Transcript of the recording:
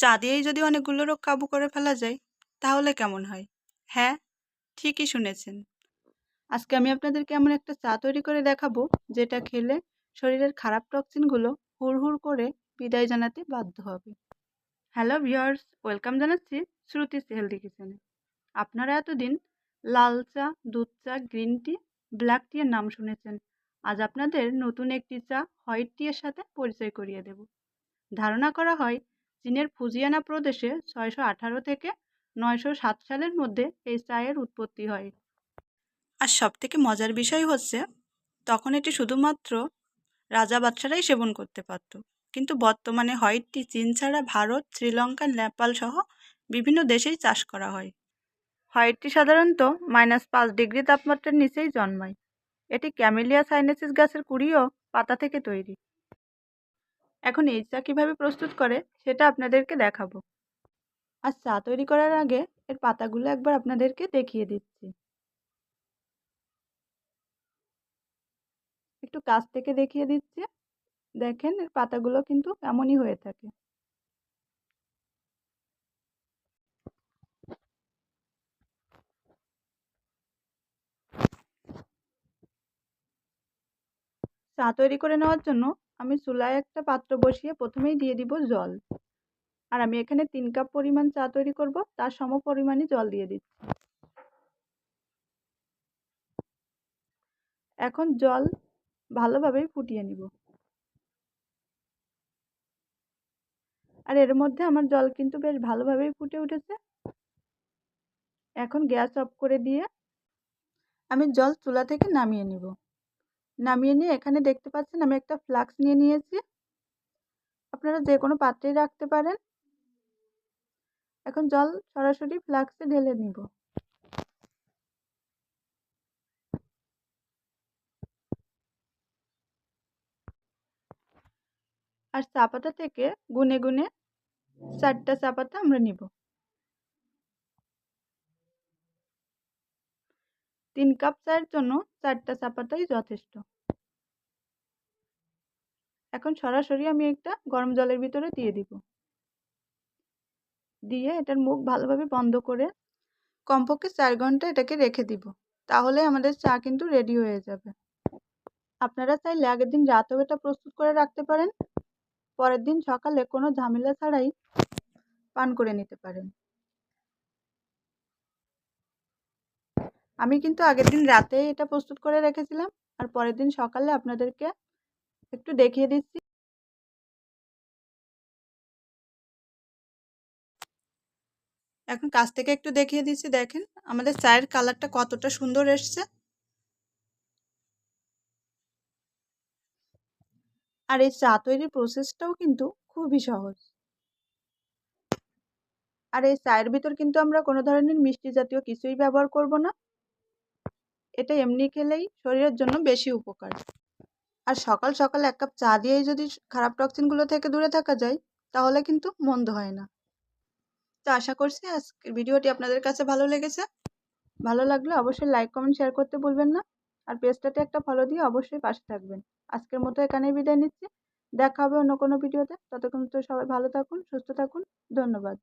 চা দিয়েই যদি অনেকগুলো রোগ কাবু করে ফেলা যায়, তাহলে কেমন হয়? হ্যাঁ ঠিকই শুনেছেন। আজকে আমি আপনাদেরকে এমন একটা চা তৈরি করে দেখাবো, যেটা খেলে শরীরের খারাপ টক্সিনগুলো হুড় করে বিদায় জানাতে বাধ্য হবে। হ্যালো ভিওর্স ওয়েলকাম জানাচ্ছি শ্রুতিস হেলদি কিচেনে। আপনারা এতদিন লাল চা, দুধ চা, গ্রিন টি, ব্ল্যাক টি এর নাম শুনেছেন। আজ আপনাদের নতুন একটি চা, হোয়াইট টি এর সাথে পরিচয় করিয়ে দেব। ধারণা করা হয় চীনের ফুজিয়ানা প্রদেশে ছয়শো আঠারো থেকে নয়শো সাত সালের মধ্যে এই চায়ের উৎপত্তি হয়। আর সব থেকে মজার বিষয় হচ্ছে তখন এটি শুধুমাত্র রাজা বাদশারাই সেবন করতে পারত। কিন্তু বর্তমানে হোয়াইট টি চীন ছাড়া ভারত শ্রীলঙ্কা নেপাল সহ বিভিন্ন দেশেই চাষ করা হয়। হোয়াইট টি সাধারণত মাইনাস পাঁচ ডিগ্রি তাপমাত্রার নিচেই জন্মায়। এটি ক্যামেলিয়া সাইনেসিস গাছের কুড়িও পাতা থেকে তৈরি। এখন এই চা কীভাবে প্রস্তুত করে, সেটা আপনাদেরকে দেখাবো। আর চা তৈরি করার আগে এর পাতাগুলো একবার আপনাদেরকে দেখিয়ে দিচ্ছি। একটু কাছ থেকে দেখিয়ে দিচ্ছি। দেখেন এর পাতাগুলো কিন্তু এমনই হয়ে থাকে। চা তৈরি করে নেওয়ার জন্য আমি চুলায় একটা পাত্র বসিয়ে প্রথমেই দিয়ে দিব জল। আর আমি এখানে তিন কাপ পরিমাণ চা তৈরি করব, তার সম পরিমাণই জল দিয়ে দিচ্ছি। এখন জল ভালোভাবে ফুটিয়ে নিব। আর এর মধ্যে আমার জল কিন্তু বেশ ভালোভাবেই ফুটে উঠেছে। এখন গ্যাস অফ করে দিয়ে আমি জল চুলা থেকে নামিয়ে নিব। নামিয়ে নিয়ে এখানে দেখতে পাচ্ছেন আমি একটা ফ্লাক্স নিয়ে নিয়েছি। আপনারা যে কোনো পাত্রেই রাখতে পারেন। এখন জল সরাসরি ফ্লাক্সে ঢেলে নিব। আর চা পাতা থেকে গুনে গুনে চারটা চা পাতা আমরা নিব। তিন কাপ চায়ের জন্য চারটা চা পাতাই যথেষ্ট। এখন সরাসরি আমি একটা গরম জলের ভিতরে দিয়ে দিব। দিয়ে এটার মুখ ভালোভাবে বন্ধ করে কমপক্ষে চার ঘণ্টা এটাকে রেখে দিব। তাহলে আমাদের চা কিন্তু রেডি হয়ে যাবে। আপনারা চাইলে আগের দিন রাতেও এটা প্রস্তুত করে রাখতে পারেন। পরের দিন সকালে কোনো ঝামেলা ছাড়াই পান করে নিতে পারেন। আমি কিন্তু আগের দিন রাতে এটা প্রস্তুত করে রেখেছিলাম। আর পরের দিন সকালে আপনাদেরকে একটু দেখিয়ে দিচ্ছি। এখন কাছ থেকে একটু দেখিয়ে দিচ্ছি, দেখেন। আমাদের চায়ের কালারটা কতটা সুন্দর এসছে। আর এই চা তৈরির প্রসেসটাও কিন্তু খুবই সহজ। আর এই চায়ের ভিতর কিন্তু আমরা কোনো ধরনের মিষ্টি জাতীয় কিছুই ব্যবহার করব না। এটা এমনি খেলেই শরীরের জন্য বেশি উপকার। আর সকাল সকাল এক কাপ চা দিয়েই যদি খারাপ টক্সিনগুলো থেকে দূরে থাকা যায়, তাহলে কিন্তু মন্দ হয় না। তো আশা করছি আজকের ভিডিওটি আপনাদের কাছে ভালো লেগেছে। ভালো লাগলে অবশ্যই লাইক, কমেন্ট, শেয়ার করতে ভুলবেন না। আর পেজটাতে একটা ফলো দিয়ে অবশ্যই পাশে থাকবেন। আজকের মতো এখানেই বিদায় নিচ্ছি। দেখা হবে অন্য কোনো ভিডিওতে। ততক্ষণ তো সবাই ভালো থাকুন, সুস্থ থাকুন। ধন্যবাদ।